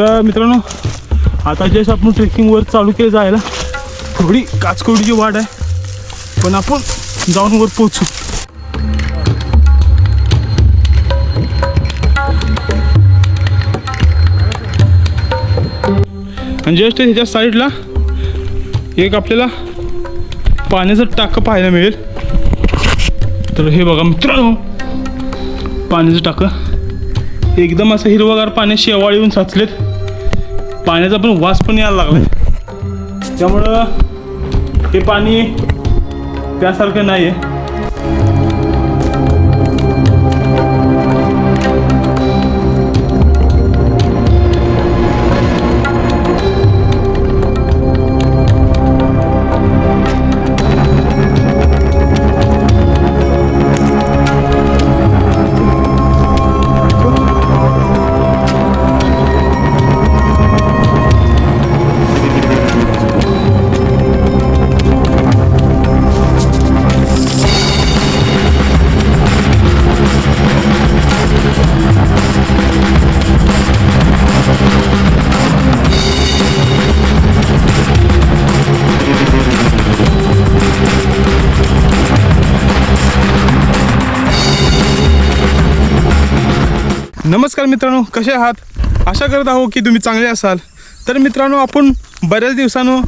तर मित्रांनो आता जस्ट आपण ट्रेकिंगवर चालू केलं जायला. थोडी काचकोडीची वाट आहे. पण आपण जाऊन वर पोचू आणि जस्ट ह्याच्या साईडला एक आपल्याला पाण्याचं टाकं पाहायला मिळेल. तर हे बघा मित्रांनो पाण्याचं टाकं. एकदम असं हिरवगार पाण्यात शेवाळ येऊन साचलेत. पाण्याचा पण वास पण यायला लागला त्यामुळं हे पाणी त्यासारखं नाही आहे नमस्कार मित्रांनो कसे आहात? आशा करत आहो की तुम्ही चांगले असाल. तर मित्रांनो आपण बऱ्याच दिवसानं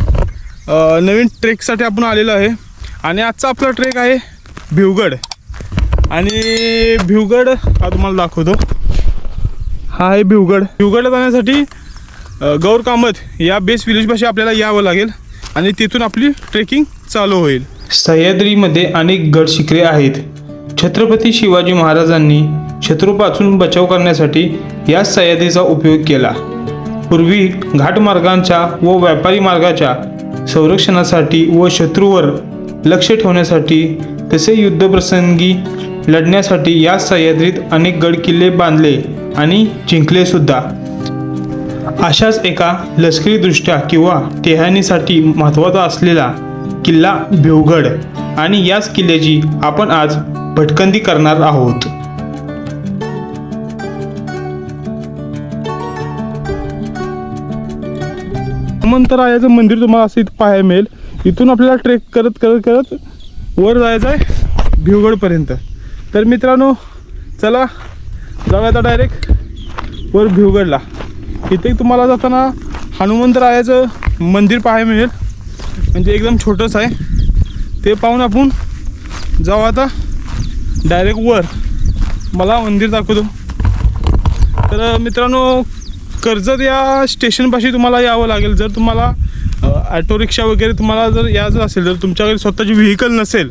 नवीन ट्रेकसाठी आपण आलेलो आहे. आणि आजचा आपला ट्रेक आहे भिवगड. आणि भिवगड हा तुम्हाला दाखवतो. हा आहे भिवगड. भिवगडला जाण्यासाठी गौर कामत या बेस विलेजपाशी आपल्याला यावं लागेल. आणि तिथून आपली ट्रेकिंग चालू होईल. सह्याद्रीमध्ये अनेक गड शिखरे आहेत. छत्रपती शिवाजी महाराजांनी शत्रूपासून बचाव करण्यासाठी या सह्याद्रीचा उपयोग केला. पूर्वी घाटमार्गांच्या व व्यापारी मार्गाच्या संरक्षणासाठी व शत्रूवर लक्ष ठेवण्यासाठी तसे युद्धप्रसंगी लढण्यासाठी या सह्याद्रीत अनेक गड किल्ले बांधले आणि जिंकले सुद्धा. अशाच एका लष्करीदृष्ट्या किंवा टेहानीसाठी महत्त्वाचा असलेला किल्ला भिवगड आणि याच किल्ल्याची आपण आज भटकंती करणार आहोत. हनुमंतरायाचं मंदिर तुम्हाला असं इथं पाहायला मिळेल. इथून आपल्याला ट्रेक करत करत करत वर जायचं आहे भिवगडपर्यंत तर मित्रांनो चला जाऊया आता डायरेक्ट वर भिवगडला. इथे तुम्हाला जाताना हनुमंतरायाचं मंदिर पाहायला मिळेल. म्हणजे एकदम छोटंसं आहे. ते पाहून आपण जाऊ आता. डायरेक्ट वर. मला मंदिर दाखवतो. तर मित्रांनो कर्जत या स्टेशनपाशी तुम्हाला यावं लागेल. जर तुम्हाला ॲटो रिक्षा वगैरे तुम्हाला जर यायचं असेल जर तुमच्याकडे स्वतःची व्हेकल नसेल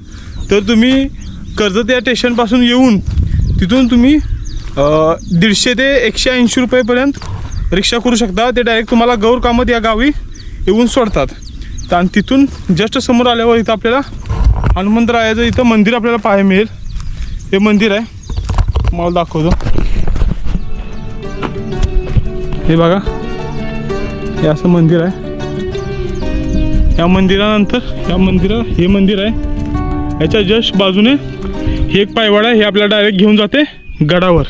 तर तुम्ही कर्जत या स्टेशनपासून येऊन तिथून तुम्ही दीडशे ते एकशे ऐंशी रुपयेपर्यंत रिक्षा करू शकता. ते डायरेक्ट तुम्हाला गौर कामत या गावी येऊन सोडतात. तर आणि तिथून जस्ट समोर आल्यावर इथं आपल्याला हनुमंतरायाचं इथं मंदिर आपल्याला पाहायला मिळेल. हे मंदिर आहे. मला दाखवतो. हे बघा. हे असं मंदिर आहे. या मंदिरानंतर या मंदिरा हे मंदिर आहे. याच्या जस्ट बाजूने हे एक पायवाड आहे. हे आपल्याला डायरेक्ट घेऊन जाते गडावर.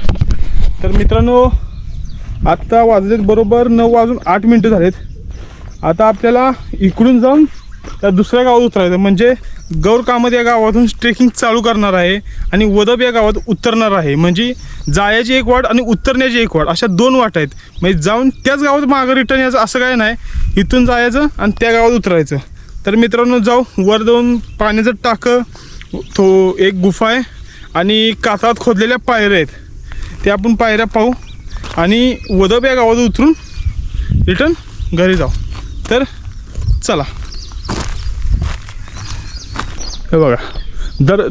तर मित्रांनो आत्ता वाजलेत बरोबर नऊ वाजून आठ मिनटं झालेत. आता आपल्याला इकडून जाऊन त्या दुसऱ्या गावात उतरायचं म्हणजे गौर कामत या गावातून ट्रेकिंग चालू करणार आहे आणि वदब या गावात उतरणार आहे. म्हणजे जायची एक वाट आणि उतरण्याची एक वाट अशा दोन वाट आहेत. म्हणजे जाऊन त्याच गावात मागं रिटर्न यायचं असं काय नाही. इथून जायचं आणि त्या गावात उतरायचं. तर मित्रांनो जाऊ वर जाऊन पाण्याचं टाकं तो एक गुफा आहे आणि कातळात खोदलेल्या पायऱ्या आहेत. त्या आपण पायऱ्या पाहू आणि वदब या गावात उतरून रिटर्न घरी जाऊ. तर चला. हे बघा. दर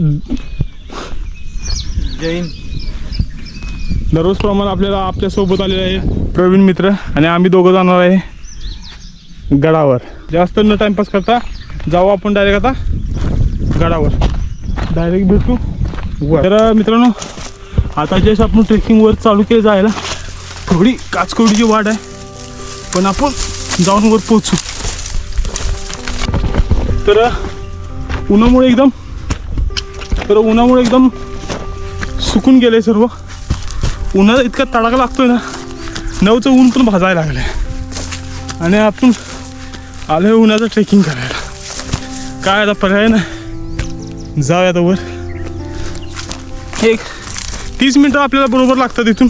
जैन. दररोजप्रमाणे आपल्याला आपल्यासोबत आलेले आहे प्रवीण मित्र आणि आम्ही दोघं जाणार आहे गडावर. जास्त न टाइमपास करता जाऊ आपण डायरेक्ट आता गडावर. डायरेक्ट भेटू तर मित्रांनो आता जस्ट आपण ट्रेकिंगवर चालू केलं जायला. थोडी काचकोडीची वाट आहे. पण आपण जाऊन वर पोचू तर उन्हामुळे एकदम तर उन्हामुळे एकदम सुकून गेले सर्व. उन्हाळा इतका तडाखा लागतोय ना नऊचं ऊन पण भाजायला लागलं आणि आपण आलो आहे उन्हाचं ट्रेकिंग करायला. काय आता पर्याय नाही. जाऊया आता वर. एक तीस मिनटं आपल्याला बरोबर लागतात इथून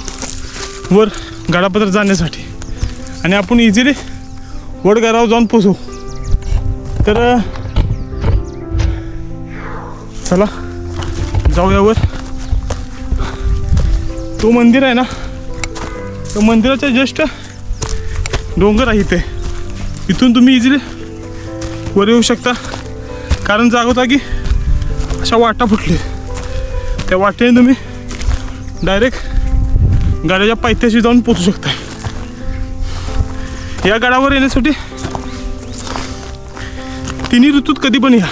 वर गडापत्र जाण्यासाठी. आणि आपण इझिली वडगारावर जाऊन पोचू तर चला जाऊया वर. तो मंदिर आहे ना? तो मंदिराच्या जस्ट डोंगर आहे इथे. इथून तुम्ही इझिली वर येऊ शकता. कारण जागोजागी अशा वाटा फुटली. त्या वाटेने तुम्ही डायरेक्ट गाड्याच्या पायथ्याशी जाऊन पोचू शकता या गडावर येण्यासाठी तिन्ही ऋतूत कधी पण या.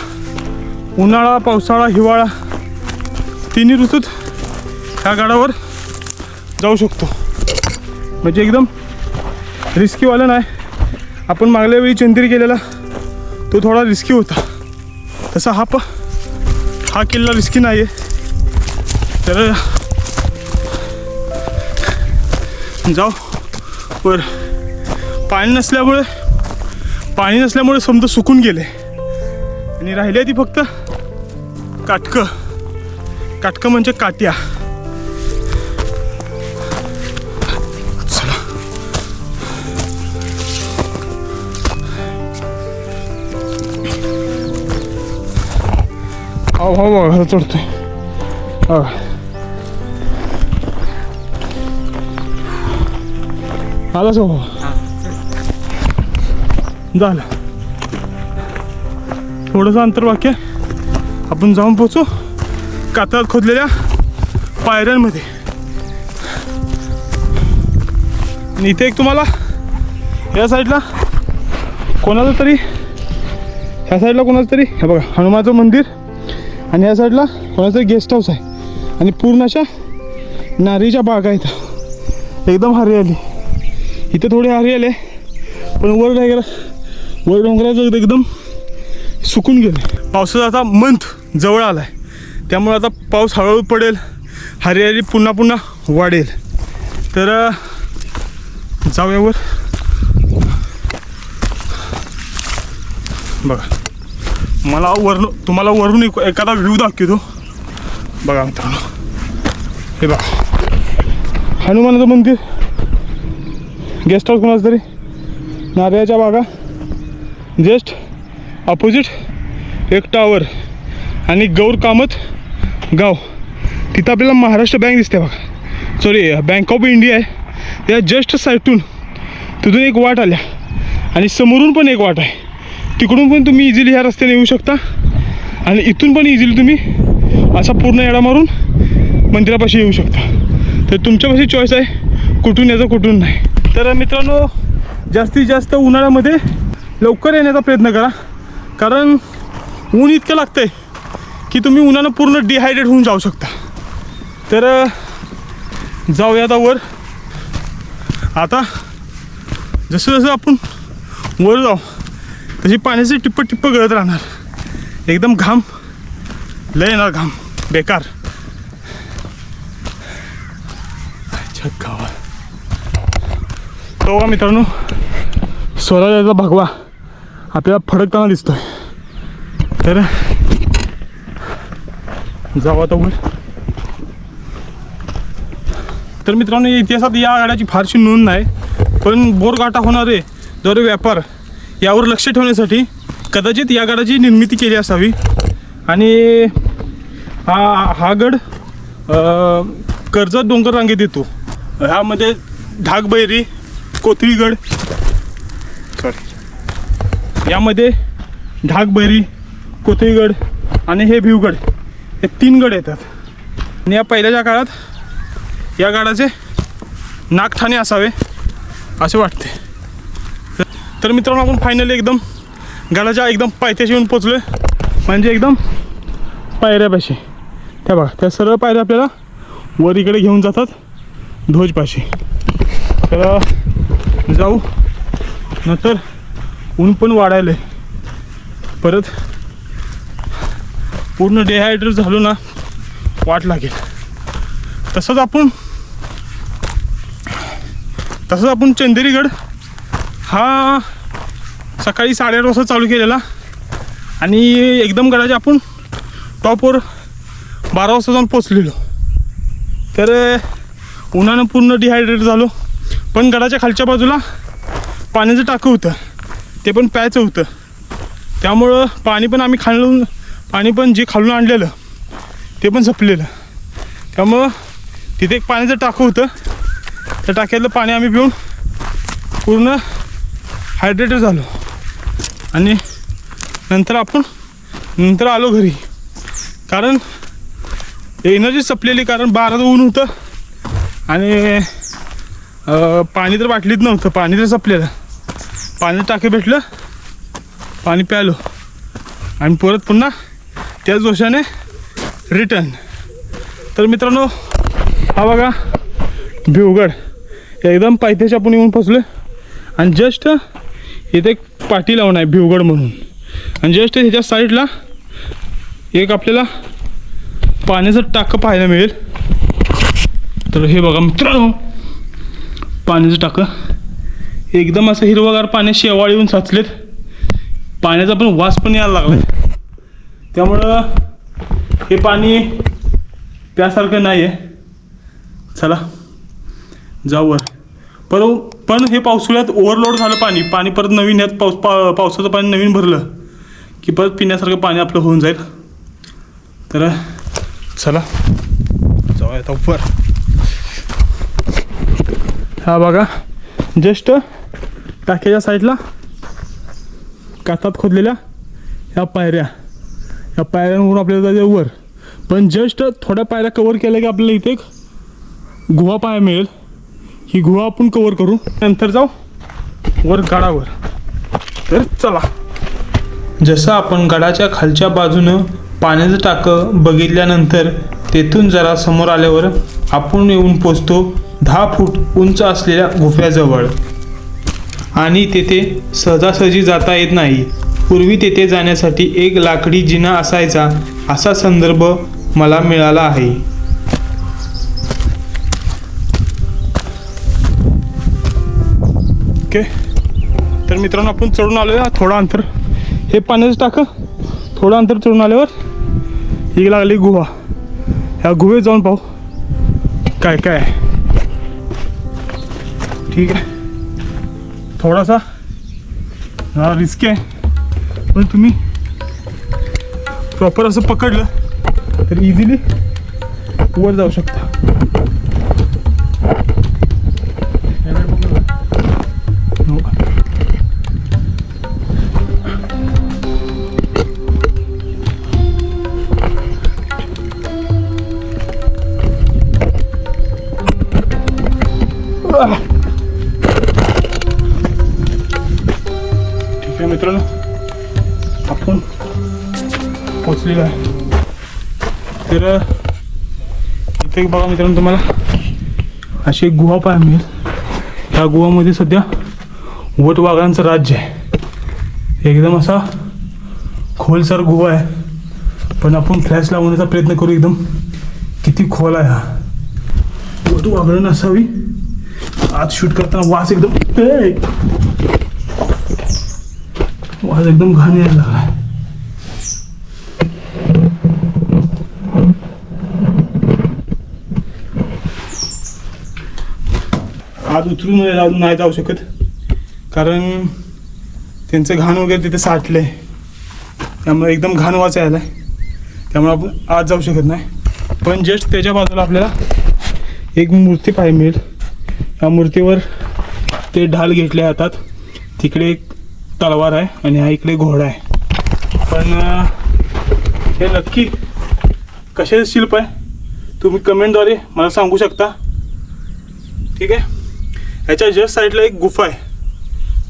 उन्हाळा पावसाळा हिवाळा तिन्ही ऋतूत ह्या गाडावर जाऊ शकतो. म्हणजे एकदम रिस्कीवाला नाही. आपण मागल्या वेळी चंदिरी केलेला तो थोडा रिस्की होता. तसा हा प हा किल्ला रिस्की नाही आहे तर जाऊ. वर. पाणी नसल्यामुळे पाणी नसल्यामुळे समजा सुकून गेले. आणि राहिले ती फक्त काटकं. काटकं म्हणजे काट्या. चला. हो हो चढतोय. हो आलाच हो झालं. थोडंसं अंतर बाकी आहे. आपण जाऊन पोचू कातळात खोदलेल्या पायऱ्यांमध्ये. आणि इथे एक तुम्हाला या साईडला कोणाचं तरी ह्या साईडला कोणाचं तरी हे बघा हनुमाचं मंदिर आणि ह्या साईडला कोणाचं तरी गेस्ट हाऊस आहे. आणि पूर्ण अशा नारीच्या बागा आहेत. एकदम हरियाली. इथे थोडी हरियाली आहे पण वर नाही वर डोंगराचं एकदम सुकून गेले. पावसाचा आता मंथ. जवळ आला आहे त्यामुळे आता पाऊस हळूहळू पडेल हरियाली पुन्हा पुन्हा वाढेल. तर जाऊयावर बघा. मला वरून तुम्हाला वरून एक एखादा व्ह्यू दाखवतो. बघा मित्रांनो. हे बघा. हनुमानाचं मंदिर. गेस्ट हाऊस कोणाचं तरी? नारळाच्या बागा. जस्ट अपोजिट एक टावर आणि गौर कामत गाव. तिथं आपल्याला महाराष्ट्र बँक दिसते बघा. सॉरी बँक ऑफ इंडिया आहे. त्या जस्ट साईटून तिथून एक वाट आल्या. आणि समोरून पण एक वाट आहे. तिकडून पण तुम्ही इझिली ह्या रस्त्याने येऊ शकता. आणि इथून पण इझिली तुम्ही असा पूर्ण येडा मारून मंदिरापाशी येऊ शकता. तर तुमच्यापाशी चॉईस आहे. कुठून यायचं कुठून नाही. तर मित्रांनो जास्तीत जास्त उन्हाळ्यामध्ये लवकर येण्याचा प्रयत्न करा. कारण ऊन इतकं लागतं आहे की तुम्ही उन्हानं पूर्ण डिहायड्रेट होऊन जाऊ शकता. तर जाऊया आता वर. आता जसं जसं आपण वर जाऊ तशी पाण्याची टिप्प टिप्प गळत राहणार. एकदम घाम लय येणार घाम. बेकार. छत तो मित्रांनो स्वराजाचा भगवा आपल्याला फडकताना दिसतोय. तर जाऊ आता वर तर मित्रांनो इतिहासात या गाड्याची फारशी नोंद नाही पण बोरगाटा होणारे दर व्यापार यावर लक्ष ठेवण्यासाठी कदाचित या गडाची निर्मिती केली असावी. आणि हा हा गड कर्जत डोंगर रांगेत येतो. ह्यामध्ये ढाकबैरी कोथळीगड सॉरी यामध्ये ढाकबैरी कोथळीगड आणि हे भिवगड. हे तीन गड येतात. आणि या पहिल्याच्या काळात या गडाचे नागठाणे असावे असे वाटते. तर- तर मित्रांनो आपण फायनली एकदम गडाच्या एकदम पायथ्याशी येऊन पोचलो म्हणजे एकदम पायऱ्यापाशी. त्या बघा त्या सरळ पायऱ्या आपल्याला वर इकडे घेऊन जातात ध्वजपाशी. तर जाऊ. नंतर ऊन पण वाढायलं परत पूर्ण डिहायड्रेट झालो ना वाट लागेल. तसंच आपण तसंच आपण चंदेरीगड हा सकाळी साडेआठ वाजता चालू केलेला. आणि एकदम गडाच्या आपण टॉपवर बारा वाजता जाऊन पोचलेलो तर उन्हानं पूर्ण डिहायड्रेट झालो. पण गडाच्या खालच्या बाजूला पाण्याचं टाकं होतं. ते पण प्यायचं होतं. त्यामुळं पाणी पण आम्ही खाणून पाणी पण जे खालून आणलेलं ते पण संपलेलं. त्यामुळं तिथे एक पाण्याचं टाकं होतं. त्या टाक्यातलं पाणी आम्ही पिऊन पूर्ण हायड्रेटेड झालो. आणि नंतर आपण नंतर आलो घरी. कारण एनर्जी संपलेली कारण बाराचं ऊन होतं. आणि पाणी तर बाटलीत नव्हतं पाणी तर संपलेलं. पाणी टाके भेटलं पाणी प्यालो आणि परत पुन्हा त्याच जोशाने रिटर्न तर मित्रांनो हा बघा भिवगड. एकदम पायथ्याच्या आपण येऊन पोचलो आणि जस्ट इथे एक पाटी लावून आहे भिवगड म्हणून. आणि जस्ट ह्याच्या साईडला एक आपल्याला पाण्याचं टाकं पाहायला मिळेल. तर हे बघा मित्रांनो पाण्याचं टाकं. एकदम असं हिरवगार पाण्यात शेवाळ येऊन साचलेत. पाण्याचा पण वास पण यायला लागला त्यामुळं हे पाणी त्यासारखं नाही आहे चला जाऊवर पर पण हे पावसाळ्यात ओव्हरलोड झालं पाणी. पाणी परत नवीन यात पाऊस पा पावसाचं पाणी नवीन भरलं की परत पिण्यासारखं पाणी आपलं होऊन जाईल. तर चला. जाऊया आता वर. हा बघा जस्ट टाक्याच्या साईडला कातात खोदलेल्या ह्या पायऱ्या. या पायऱ्यांवरून आपल्याला जायचं वर. पण जस्ट थोड्या पायऱ्या कवर केल्या की आपल्याला इथे एक गुहा पाया मिळेल. ही गुहा आपण कवर करू. नंतर जाऊ. वर गडावर. तर चला. जसं आपण गडाच्या खालच्या बाजूनं पाण्याचं टाकं बघितल्यानंतर तेथून जरा समोर आल्यावर आपण येऊन पोचतो दहा फूट उंच असलेल्या गुफ्याजवळ. आणि तेथे सहजासहजी जाता येत नाही. पूर्वी तेथे जाण्यासाठी एक लाकडी जिना असायचा. असा संदर्भ मला मिळाला आहे. ओके. तर मित्रांनो आपण चढून आलो आहे थोडं अंतर. हे पाण्याचं टाकं. थोडं अंतर चढून आल्यावर ही लागली गुहा. ह्या गुहेत जाऊन पाहू. काय काय? ठीक आहे. थोडासा. रिस्क रिस्की आहे. पण तुम्ही प्रॉपर असं पकडलं तर इझिली वर जाऊ शकता. हो ठीक आहे मित्रांनो. आपण पोचलेलो आहे. तर इथे बघा मित्रांनो तुम्हाला अशी एक गुहा पाहायला मिळेल. ह्या गुहामध्ये सध्या वट वाघांचं राज्य आहे. एकदम असा खोलसर गुहा आहे. पण आपण फ्लॅश लावण्याचा प्रयत्न करू एकदम. किती खोल आहे हा. वट वटवाघळण असावी. आज शूट करताना वास एकदम. आज एकदम घाण यायला लागला आज उतरून नाही जाऊ- नाही जाऊ शकत कारण त्यांचं घाण वगैरे तिथे साठलं आहे त्यामुळे एकदम घाण वास यायला त्यामुळे आपण आज जाऊ शकत नाही पण जस्ट त्याच्या बाजूला आपल्याला एक मूर्ती पाहायला मिळेल या मूर्तीवर ते ढाल घेतले जातात तिकडे एक तलवार आहे आणि हा इकडे घोडा आहे. पण हे नक्की कसे शिल्प आहे? तुम्ही कमेंटद्वारे मला सांगू शकता. ठीक आहे? ह्याच्या जस्ट साईडला एक गुफा आहे.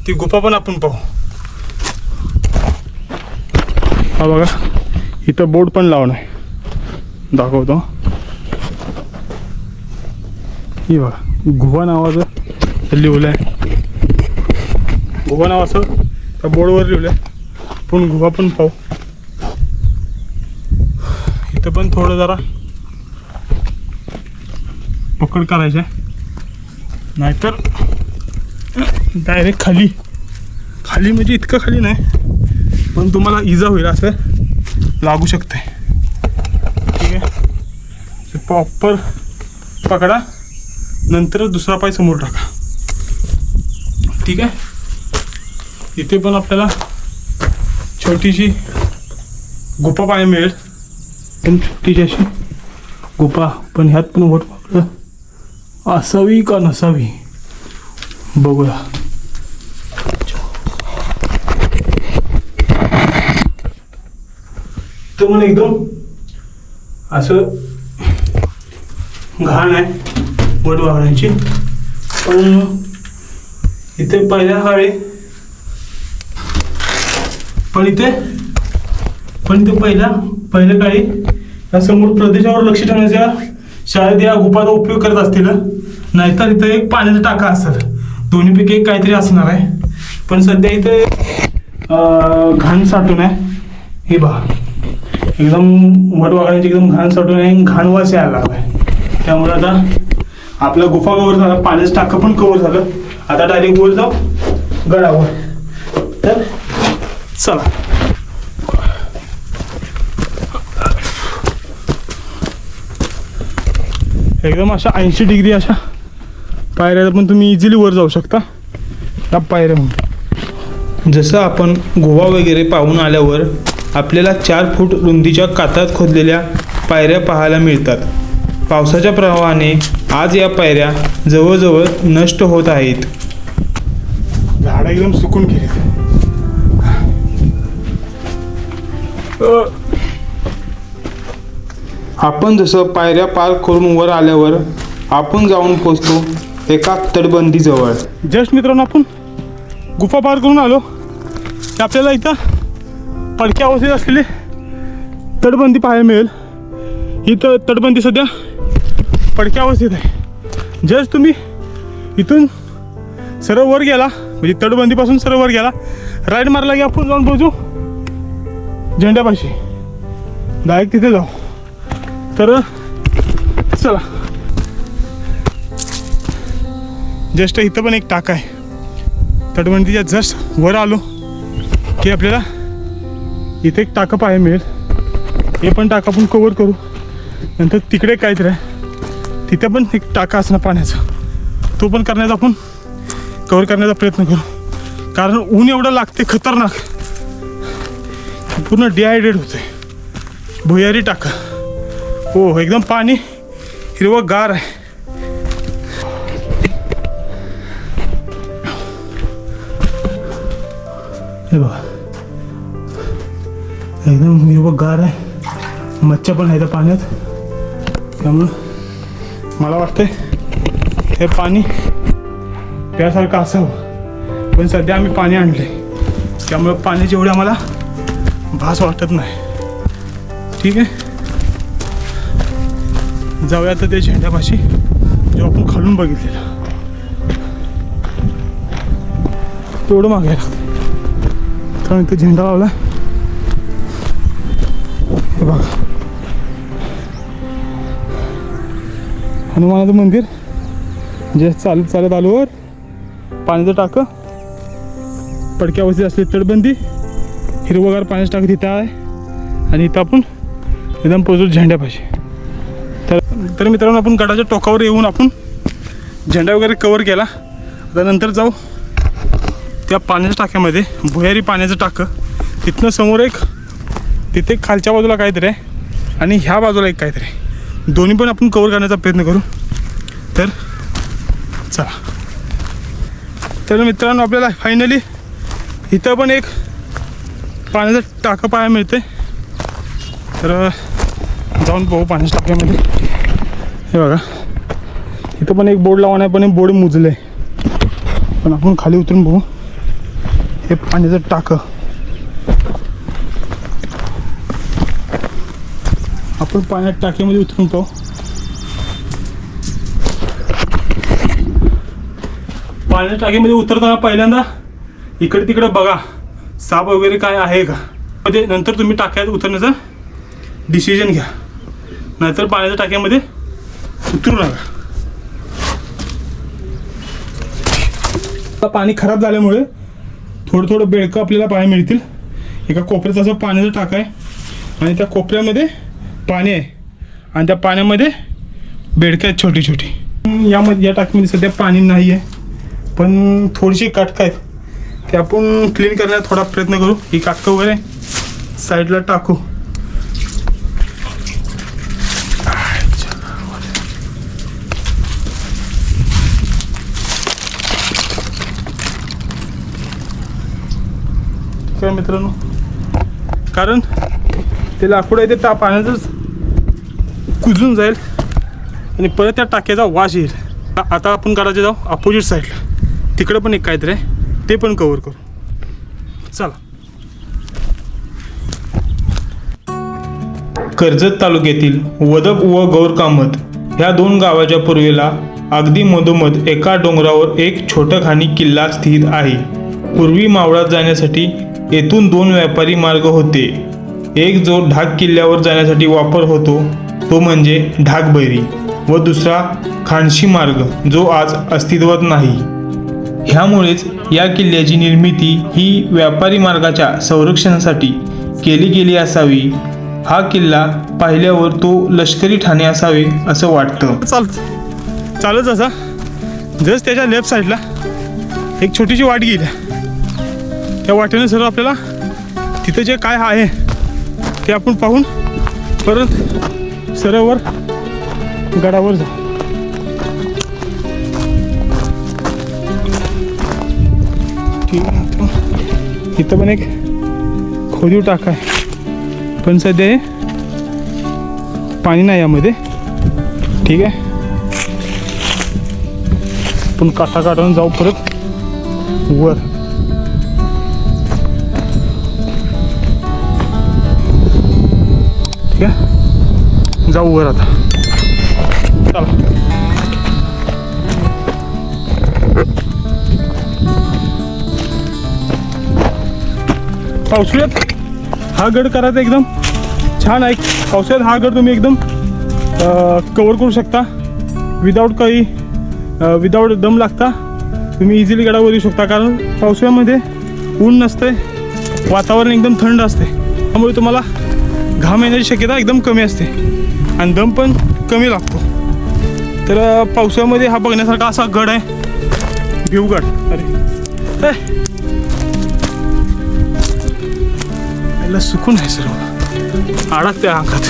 ती गुफा पण आपण पाहू. हा बघा इथं बोर्ड पण लावून आहे. दाखवतो. हे बघा गुहा नावाचं लिहिलं आहे गुहा नावाचं त्या बोर्डवर लिहिलं आहे पण गुहा पण पाहू. इथं पण थोडं जरा पकड करायचं आहे नाहीतर डायरेक्ट खाली. खाली म्हणजे इतकं खाली नाही पण तुम्हाला इजा होईल असं लागू शकते ठीक आहे? प्रॉपर पकडा. नंतर दुसरा पाय समोर टाका. ठीक आहे? इथे पण आपल्याला छोटीशी गुफा पाहायला मिळेल. पण छोटीशी अशी गुफा पण ह्यात पण वट पकडं असावी का नसावी? बघूया. तर मला एकदम असं घाण आहे वट वाहण्याची. पण इथे पहिल्या काळी पण इथे पण इथे पहिल्या पहिल्या काळी या समोर प्रदेशावर लक्ष ठेवण्याच्या शाळेत या गुफाचा उपयोग करत असतील. नाहीतर इथं एक पाण्याचा टाका असेल. दोन्हीपैकी एक काहीतरी असणार आहे. पण सध्या इथे घाण साठून आहे. हे बा एकदम वट एकदम घाण साठून आहे आणि घाण लागला यायला त्यामुळे आता आपला गुफा कवर झाला पाण्याचं टाकं पण कवर झालं. आता डायरेक्ट वर जाऊ गडावर. तर चला. एकदम अशा ऐंशी डिग्री अशा पायऱ्या पण तुम्ही इझिली वर जाऊ शकता. या पायऱ्या म्हणून जसं आपण गोवा वगैरे पाहून आल्यावर आपल्याला चार फूट रुंदीच्या कातात खोदलेल्या पायऱ्या पाहायला मिळतात. पावसाच्या प्रवाहाने आज या पायऱ्या जवळजवळ नष्ट होत आहेत. झाडं एकदम सुकून गेली आपण जसं पायऱ्या पार करून वर आल्यावर आपण जाऊन पोचतो एका तटबंदीजवळ. जस्ट मित्रांनो आपण गुफा पार करून आलो. की आपल्याला इथं पडक्या अवस्थेत असलेली तटबंदी पाहायला मिळेल. ही तटबंदी सध्या पडक्या अवस्थेत आहे. जस्ट तुम्ही इथून सरळ वर गेला म्हणजे तटबंदीपासून सरळ वर गेला राईड मारला की आपण जाऊन पोहोचू. झेंड्यापाशी. डायरेक्ट तिथे जाऊ. तर चला. जस्ट इथं पण एक टाका आहे. तटबंदीच्या जस्ट वर आलो की आपल्याला इथे एक टाका पाहायला मिळेल. हे पण टाका आपण कवर करू. नंतर तिकडे काहीतरी आहे. तिथे पण एक टाका असणार पाण्याचा तो पण करण्याचा आपण कवर करण्याचा प्रयत्न करू. कारण ऊन एवढं लागते खतरनाक. पूर्ण डिहायड्रेट होते. भुयारी टाका. हो एकदम पाणी हिरवं गार आहे. हे बघा. एकदम हिरवं गार आहे. मच्छा पण आहे त्या पाण्यात. त्यामुळं मला वाटतंय हे पाणी प्यासारखं असावं. पण सध्या आम्ही पाणी आणले त्यामुळं पाण्याची एवढी आम्हाला भास वाटत नाही. ठीक आहे? जाऊया तर ते झेंड्यापाशी जो आपण खालून बघितलेला. तेवढं मागे लागतं कारण इथे झेंडा लावला. हे बघा. हनुमानाचं मंदिर. जे चालत चालत आलोवर पाण्याचं टाकं. पडक्या अवस्थेत असली तटबंदी. हिरवगार पाण्याचं टाकं तिथं आहे. आणि इथं आपण एकदम पोचू झेंड्यापाशी तर तर मित्रांनो आपण गडाच्या टोकावर येऊन आपण झेंडा वगैरे कवर केला. आता नंतर जाऊ त्या पाण्याच्या टाक्यामध्ये भुयारी पाण्याचं टाकं. तिथनं समोर एक तिथे खालच्या बाजूला काहीतरी आहे आणि ह्या बाजूला एक काहीतरी आहे. दोन्ही पण आपण कवर करण्याचा प्रयत्न करू. तर चला. तर मित्रांनो आपल्याला फायनली इथं पण एक पाण्याचं टाकं पाहायला मिळते. तर जाऊन पाहू पाण्याच्या टाक्यामध्ये. हे बघा. इथं पण एक बोर्ड लावून आहे पण एक बोर्ड मुजलं आहे पण आपण खाली उतरून बघू. हे पाण्याचं टाकं. आपण पाण्यात टाकीमध्ये उतरून पाहू. पाण्याच्या टाकीमध्ये उतरताना पहिल्यांदा इकडे तिकडे बघा. साप वगैरे काय आहे का? मध्ये नंतर तुम्ही टाक्यात उतरण्याचा डिसिजन घ्या. नाहीतर पाण्याच्या टाक्यामध्ये उतरू नका. पाणी खराब झाल्यामुळे थोडं थोडं बेडकं आपल्याला पाणी मिळतील. एका कोपऱ्याचा असं पाण्याचं टाक आहे. आणि त्या कोपऱ्यामध्ये पाणी आहे. आणि त्या पाण्यामध्ये बेडकं आहेत छोटी छोटी. यामध्ये या टाकीमध्ये सध्या पाणी नाही आहे पण थोडीशी काटकं आहेत. ते आपण क्लीन करण्याचा थोडा प्रयत्न करू. ही काटकं वगैरे साईडला टाकू. काय मित्रांनो. कारण ते लाकूड आहे ते ता पाण्यातच कुजून जाईल आणि परत त्या टाक्याचा वास येईल. आता आपण करायचे जाऊ अपोजिट साईडला तिकडं पण एक काहीतरी आहे. ते पण कवर करू. चला. कर्जत तालुक्यातील वदप व गौरकामत ह्या दोन गावाच्या पूर्वेला अगदी मधोमध एका डोंगरावर एक छोटखानी किल्ला स्थित आहे. पूर्वी मावळात जाण्यासाठी येथून दोन व्यापारी मार्ग होते. एक जो ढाक किल्ल्यावर जाण्यासाठी वापर होतो तो म्हणजे ढाकबैरी व दुसरा खानशी मार्ग जो आज अस्तित्वात नाही. ह्यामुळेच या किल्ल्याची निर्मिती ही व्यापारी मार्गाच्या संरक्षणासाठी केली गेली असावी. हा किल्ला पाहिल्यावर तो लष्करी ठाणे असावे असं वाटतं. चाल चालत असा जस्ट त्याच्या लेफ्ट साईडला एक छोटीशी वाट गेली. त्या वाटेने सर्व आपल्याला तिथं जे काय आहे ते आपण पाहून परत सरोवर गडावर जाऊ. इथं पण एक खोदीव टाका आहे. पण सध्या पाणी नाही यामध्ये. ठीक आहे. पण काठा काढून जाऊ परत. वर. ठीक आहे. जाऊ वर आता. चला. पावसाळ्यात हा गड करायचा एकदम छान आहे. पावसाळ्यात हा गड तुम्ही एकदम कवर करू शकता. विदाऊट काही विदाऊट दम लागता तुम्ही इझिली गडावर येऊ शकता. कारण पावसाळ्यामध्ये ऊन नसते वातावरण एकदम थंड असते त्यामुळे तुम्हाला घाम येण्याची शक्यता एकदम कमी असते. आणि दम पण कमी लागतो. तर पावसाळ्यामध्ये हा बघण्यासारखा असा गड आहे. भिवगड. अरे. याला सुकून आहे सर्व. अडकते अंगात.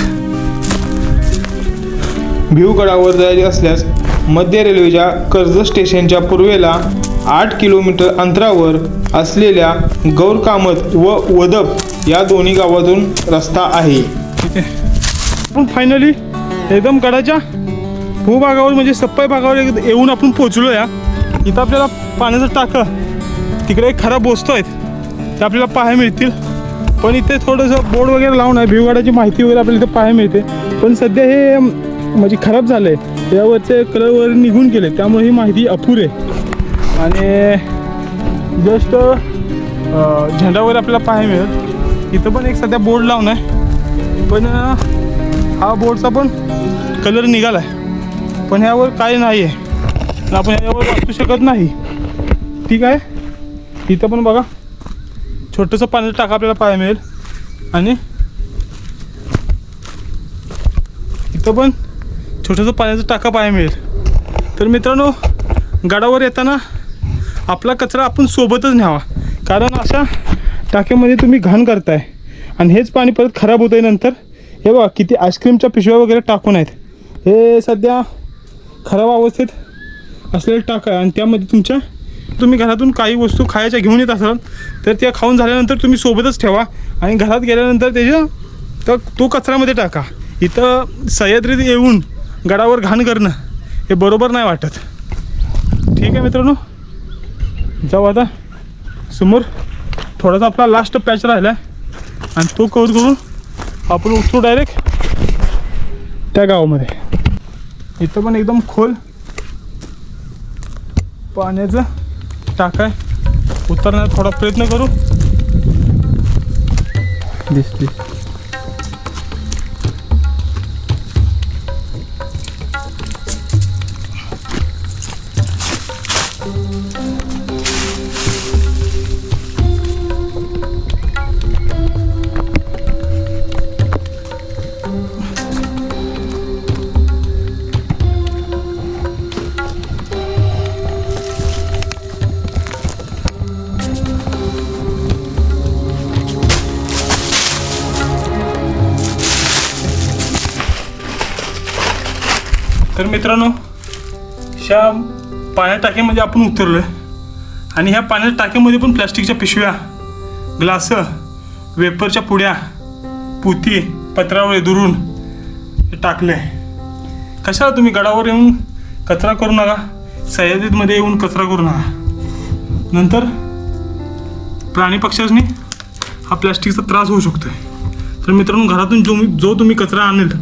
भिवगडावर जायचे असल्यास मध्य रेल्वेच्या कर्जत स्टेशनच्या पूर्वेला आठ किलोमीटर अंतरावर असलेल्या गौरकामत व वदप या दोन्ही गावातून रस्ता आहे. ठीक आहे. आपण फायनली एकदम गडाच्या भूभागावर म्हणजे सप्पाई भागावर येऊन आपण पोचलो या इथं आपल्याला पाण्याचं टाकं तिकडे एक खराब वस्तू आहेत ते आपल्याला पाहायला मिळतील. पण इथे थोडंसं बोर्ड वगैरे लावून आहे. भिवगडाची माहिती वगैरे आपल्याला इथे पाहायला मिळते. पण सध्या हे म्हणजे खराब झालं आहे यावरचे कलर वगैरे निघून गेले. त्यामुळे ही माहिती अपुरे आणि जस्ट झेंडा वगैरे आपल्याला पाहायला मिळेल. इथं पण एक सध्या बोर्ड लावून आहे. पण हा बोर्डचा पण कलर निघाला आहे पण ह्यावर काय नाही आहे आपण ह्यावर वाचू शकत नाही. ठीक आहे? इथं पण बघा. छोटंसं पाण्याचं टाका आपल्याला पाहायला मिळेल. आणि इथं पण छोटंसं पाण्याचं टाका पाहायला मिळेल. तर मित्रांनो गडावर येताना आपला कचरा आपण सोबतच न्यावा. कारण अशा टाक्यामध्ये तुम्ही घाण करताय. आणि हेच पाणी परत खराब होतं आहे नंतर. हे बघा किती आईस्क्रीमच्या पिशव्या वगैरे टाकून आहेत. हे सध्या खराब अवस्थेत असलेले टाका आहे. आणि त्यामध्ये तुमच्या तुम्ही घरातून काही वस्तू खायच्या घेऊन येत असाल तर त्या खाऊन झाल्यानंतर तुम्ही सोबतच ठेवा. आणि घरात गेल्यानंतर त्याच्या तर तो कचऱ्यामध्ये टाका. इथं सह्याद्रीत येऊन गडावर घाण करणं हे बरोबर नाही वाटत. ठीक आहे मित्रांनो? जाऊ आता. समोर थोडासा आपला लास्ट पॅच राहिला आहे आणि तो कवर करून आपण उठतो डायरेक्ट त्या गावामध्ये. इथं पण एकदम खोल. पाण्याचं टाक आहे उतरण्याचा थोडा प्रयत्न करू. दिस दिस. मित्रांनो ह्या पाण्या टाकीमध्ये आपण उतरलोय. आणि ह्या पाण्याच्या टाकीमध्ये पण प्लास्टिकच्या पिशव्या ग्लास वेपरच्या पुड्या पुती पत्रावर दुरून टाकले कशाला तुम्ही गडावर येऊन कचरा करू नका? सह्याद्रीमध्ये येऊन कचरा करू नका. नंतर प्राणी पक्ष्यांनी हा प्लॅस्टिकचा त्रास होऊ शकतो तर मित्रांनो घरातून जो जो तुम्ही कचरा आणेल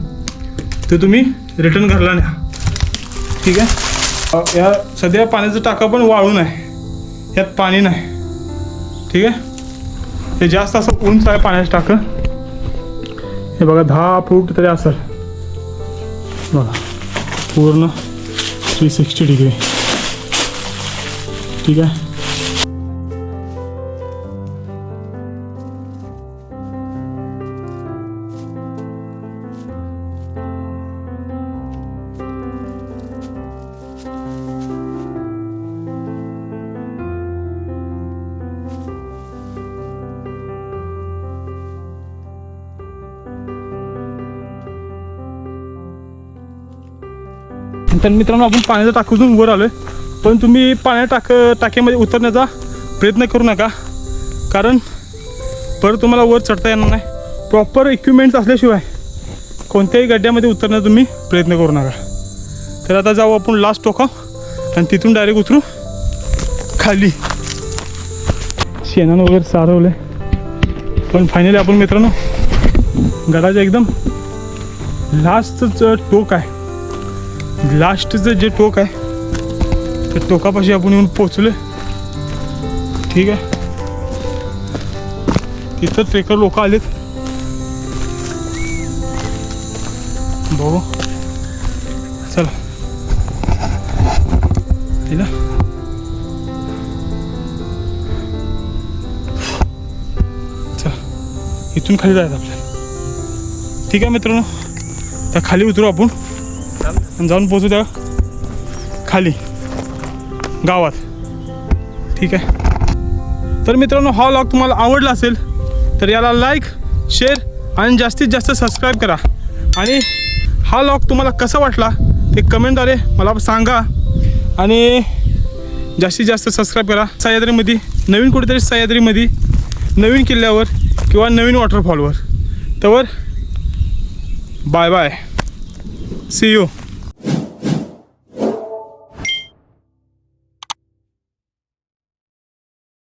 ते तुम्ही रिटर्न घरला न्या. ठीक आहे? या सध्या पाण्याचा टाका पण वाळून आहे यात पाणी नाही. ठीक आहे? हे जास्त असं उंच आहे पाण्याचं टाकं. हे बघा दहा फूट तरी असेल. बघा पूर्ण थ्री सिक्स्टी डिग्री ठीक आहे? तर मित्रांनो आपण पाण्याचं टाकून वर आलोय पण तुम्ही पाण्या टाक टाक्यामध्ये उतरण्याचा प्रयत्न करू नका. कारण परत तुम्हाला वर चढता येणार नाही. प्रॉपर इक्विपमेंट्स असल्याशिवाय कोणत्याही गड्ड्यामध्ये उतरण्याचा तुम्ही प्रयत्न करू नका. तर आता जाऊ आपण लास्ट टोका आणि तिथून डायरेक्ट उतरू. खाली. शेणानं वगैरे सारवलं पण फायनली आपण मित्रांनो गडाच्या एकदम लास्टचं टोक आहे. लास्टचं जे टोक आहे त्या टोकापाशी आपण येऊन पोचलोय. ठीक आहे? तिथं ट्रेकर लोक आलेत. बघू. चला. तिला चला. इथून खाली जायचं आपल्याला. ठीक आहे मित्रांनो? तर खाली उतरू आपण. आणि जाऊन पोचू त्या खाली गावात. ठीक आहे? तर मित्रांनो हा लॉग तुम्हाला आवडला असेल तर याला लाईक शेअर आणि जास्तीत जास्त सबस्क्राईब करा. आणि हा लॉग तुम्हाला कसा वाटला ते कमेंटद्वारे मला सांगा. आणि जास्तीत जास्त सबस्क्राईब करा. सह्याद्रीमध्ये नवीन कुठेतरी सह्याद्रीमध्ये नवीन किल्ल्यावर किंवा नवीन वॉटरफॉलवर तर बाय बाय सी यू